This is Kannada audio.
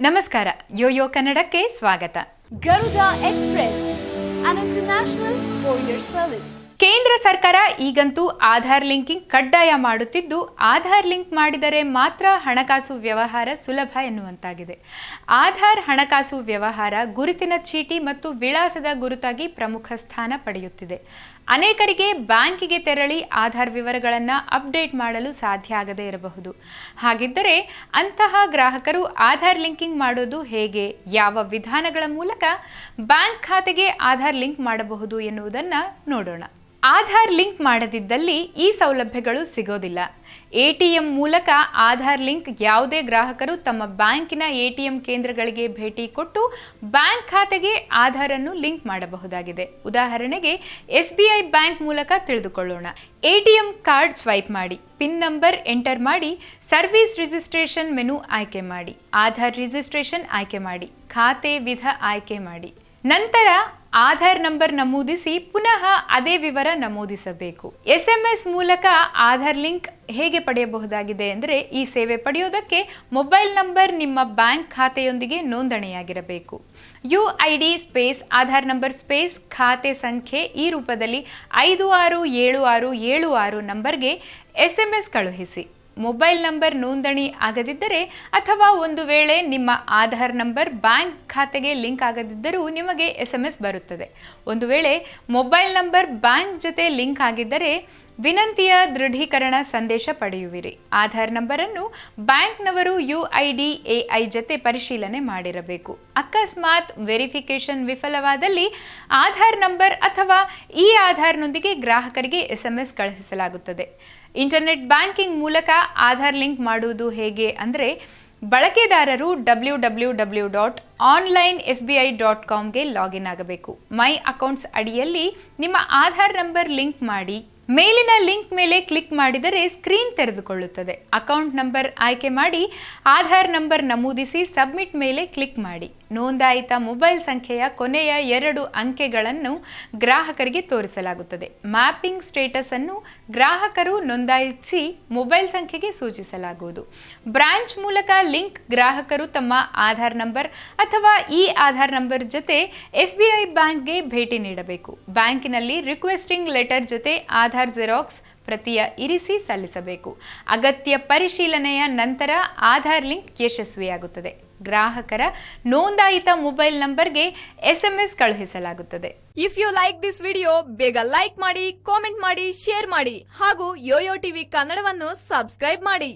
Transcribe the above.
ನಮಸ್ಕಾರ ಯೋಯೋ ಕನ್ನಡಕ್ಕೆ ಸ್ವಾಗತ. Garuda express international service. ಕೇಂದ್ರ ಸರ್ಕಾರ ಈಗಂತೂ ಆಧಾರ್ ಲಿಂಕಿಂಗ್ ಕಡ್ಡಾಯ ಮಾಡುತ್ತಿದ್ದು ಆಧಾರ್ ಲಿಂಕ್ ಮಾಡಿದರೆ ಮಾತ್ರ ಹಣಕಾಸು ವ್ಯವಹಾರ ಸುಲಭ ಎನ್ನುವಂತಾಗಿದೆ. ಆಧಾರ್ ಹಣಕಾಸು ವ್ಯವಹಾರ ಗುರುತಿನ ಚೀಟಿ ಮತ್ತು ವಿಳಾಸದ ಗುರುತಾಗಿ ಪ್ರಮುಖ ಸ್ಥಾನ ಪಡೆಯುತ್ತಿದೆ. ಅನೇಕರಿಗೆ ಬ್ಯಾಂಕಿಗೆ ತೆರಳಿ ಆಧಾರ್ ವಿವರಗಳನ್ನು ಅಪ್ಡೇಟ್ ಮಾಡಲು ಸಾಧ್ಯ ಆಗದೇ ಇರಬಹುದು. ಹಾಗಿದ್ದರೆ ಅಂತಹ ಗ್ರಾಹಕರು ಆಧಾರ್ ಲಿಂಕಿಂಗ್ ಮಾಡೋದು ಹೇಗೆ? ಯಾವ ವಿಧಾನಗಳ ಮೂಲಕ ಬ್ಯಾಂಕ್ ಖಾತೆಗೆ ಆಧಾರ್ ಲಿಂಕ್ ಮಾಡಬಹುದು ಎನ್ನುವುದನ್ನು ನೋಡೋಣ. ಆಧಾರ್ ಲಿಂಕ್ ಮಾಡದಿದ್ದಲ್ಲಿ ಈ ಸೌಲಭ್ಯಗಳು ಸಿಗೋದಿಲ್ಲ. ಎ ಟಿ ಎಂ ಮೂಲಕ ಆಧಾರ್ ಲಿಂಕ್ ಯಾವುದೇ ಗ್ರಾಹಕರು ತಮ್ಮ ಬ್ಯಾಂಕಿನ ಎ ಟಿ ಎಂ ಕೇಂದ್ರಗಳಿಗೆ ಭೇಟಿ ಕೊಟ್ಟು ಬ್ಯಾಂಕ್ ಖಾತೆಗೆ ಆಧಾರನ್ನು ಲಿಂಕ್ ಮಾಡಬಹುದಾಗಿದೆ. ಉದಾಹರಣೆಗೆ ಎಸ್ ಬಿ ಐ ಬ್ಯಾಂಕ್ ಮೂಲಕ ತಿಳಿದುಕೊಳ್ಳೋಣ. A T M card swipe ಮಾಡಿ, ಪಿನ್ ನಂಬರ್ ಎಂಟರ್ ಮಾಡಿ, ಸರ್ವಿಸ್ ರಿಜಿಸ್ಟ್ರೇಷನ್ ಮೆನು ಆಯ್ಕೆ ಮಾಡಿ, ಆಧಾರ್ ರಿಜಿಸ್ಟ್ರೇಷನ್ ಆಯ್ಕೆ ಮಾಡಿ, ಖಾತೆ ವಿಧ ಆಯ್ಕೆ ಮಾಡಿ. ನಂತರ ಆಧಾರ್ ನಂಬರ್ ನಮೂದಿಸಿ ಪುನಃ ಅದೇ ವಿವರ ನಮೂದಿಸಬೇಕು. ಎಸ್ ಎಂ ಎಸ್ ಮೂಲಕ ಆಧಾರ್ ಲಿಂಕ್ ಹೇಗೆ ಪಡೆಯಬಹುದಾಗಿದೆ ಅಂದರೆ ಈ ಸೇವೆ ಪಡೆಯೋದಕ್ಕೆ ಮೊಬೈಲ್ ನಂಬರ್ ನಿಮ್ಮ ಬ್ಯಾಂಕ್ ಖಾತೆಯೊಂದಿಗೆ ನೋಂದಣಿಯಾಗಿರಬೇಕು. U I D space, Aadhaar number space, ಖಾತೆ ಸಂಖ್ಯೆ ಈ ರೂಪದಲ್ಲಿ ಐದು ಆರು ಏಳು ಆರು ಏಳು ಆರು ನಂಬರ್ಗೆ ಎಸ್ ಎಂ ಎಸ್ ಕಳುಹಿಸಿ. ಮೊಬೈಲ್ ನಂಬರ್ ನೋಂದಣಿ ಆಗದಿದ್ದರೆ ಅಥವಾ ಒಂದು ವೇಳೆ ನಿಮ್ಮ ಆಧಾರ್ ನಂಬರ್ ಬ್ಯಾಂಕ್ ಖಾತೆಗೆ ಲಿಂಕ್ ಆಗದಿದ್ದರೂ ನಿಮಗೆ ಎಸ್ ಎಂ ಎಸ್ ಬರುತ್ತದೆ. ಒಂದು ವೇಳೆ ಮೊಬೈಲ್ ನಂಬರ್ ಬ್ಯಾಂಕ್ ಜೊತೆ ಲಿಂಕ್ ಆಗಿದ್ದರೆ ವಿನಂತಿಯ ದೃಢೀಕರಣ ಸಂದೇಶ ಪಡೆಯುವಿರಿ. ಆಧಾರ್ ನಂಬರನ್ನು ಬ್ಯಾಂಕ್ನವರು U I D, A I ಜೊತೆ ಪರಿಶೀಲನೆ ಮಾಡಿರಬೇಕು. ಅಕಸ್ಮಾತ್ ವೆರಿಫಿಕೇಶನ್ ವಿಫಲವಾದಲ್ಲಿ ಆಧಾರ್ ನಂಬರ್ ಅಥವಾ ಈ ಆಧಾರ್ನೊಂದಿಗೆ ಗ್ರಾಹಕರಿಗೆ ಎಸ್ ಎಂ ಎಸ್ ಕಳುಹಿಸಲಾಗುತ್ತದೆ. ಇಂಟರ್ನೆಟ್ ಬ್ಯಾಂಕಿಂಗ್ ಮೂಲಕ ಆಧಾರ್ ಲಿಂಕ್ ಮಾಡುವುದು ಹೇಗೆ ಅಂದರೆ, ಬಳಕೆದಾರರು W W W dot online S B I dot ಕಾಮ್ಗೆ login ಆಗಬೇಕು. ಮೈ ಅಕೌಂಟ್ಸ್ ಅಡಿಯಲ್ಲಿ ನಿಮ್ಮ ಆಧಾರ್ ನಂಬರ್ ಲಿಂಕ್ ಮಾಡಿ ಮೇಲಿನ ಲಿಂಕ್ ಮೇಲೆ ಕ್ಲಿಕ್ ಮಾಡಿದರೆ ಸ್ಕ್ರೀನ್ ತೆರೆದುಕೊಳ್ಳುತ್ತದೆ. ಅಕೌಂಟ್ ನಂಬರ್ ಆಯ್ಕೆ ಮಾಡಿ, ಆಧಾರ್ ನಂಬರ್ ನಮೂದಿಸಿ ಸಬ್ಮಿಟ್ ಮೇಲೆ ಕ್ಲಿಕ್ ಮಾಡಿ. ನೋಂದಾಯಿತ ಮೊಬೈಲ್ ಸಂಖ್ಯೆಯ ಕೊನೆಯ ಎರಡು ಅಂಕೆಗಳನ್ನು ಗ್ರಾಹಕರಿಗೆ ತೋರಿಸಲಾಗುತ್ತದೆ. ಮ್ಯಾಪಿಂಗ್ ಸ್ಟೇಟಸ್ ಅನ್ನು ಗ್ರಾಹಕರು ನೋಂದಾಯಿಸಿ ಮೊಬೈಲ್ ಸಂಖ್ಯೆಗೆ ಸೂಚಿಸಲಾಗುವುದು. ಬ್ರಾಂಚ್ ಮೂಲಕ ಲಿಂಕ್ ಗ್ರಾಹಕರು ತಮ್ಮ ಆಧಾರ್ ನಂಬರ್ ಅಥವಾ ಈ ಆಧಾರ್ ನಂಬರ್ ಜೊತೆ ಎಸ್ ಬಿ ಐ ಬ್ಯಾಂಕ್ಗೆ ಭೇಟಿ ನೀಡಬೇಕು. ಬ್ಯಾಂಕಿನಲ್ಲಿ ರಿಕ್ವೆಸ್ಟಿಂಗ್ ಲೆಟರ್ ಜೊತೆ ಆಧಾರ್ ಜೆರಾಕ್ಸ್ ಪ್ರತಿಯ ಇರಿಸಿ ಸಲ್ಲಿಸಬೇಕು. ಅಗತ್ಯ ಪರಿಶೀಲನೆಯ ನಂತರ ಆಧಾರ್ ಲಿಂಕ್ ಯಶಸ್ವಿಯಾಗುತ್ತದೆ. ಗ್ರಾಹಕರ ನೋಂದಾಯಿತ ಮೊಬೈಲ್ ನಂಬರ್ಗೆ ಎಸ್ ಎಂ ಎಸ್ ಕಳುಹಿಸಲಾಗುತ್ತದೆ. If you like this video ಬೇಗ ಲೈಕ್ ಮಾಡಿ ಕಾಮೆಂಟ್ ಮಾಡಿ ಶೇರ್ ಮಾಡಿ ಹಾಗೂ ಯೋಯೋ ಟಿವಿ ಕನ್ನಡವನ್ನು ಸಬ್ಸ್ಕ್ರೈಬ್ ಮಾಡಿ.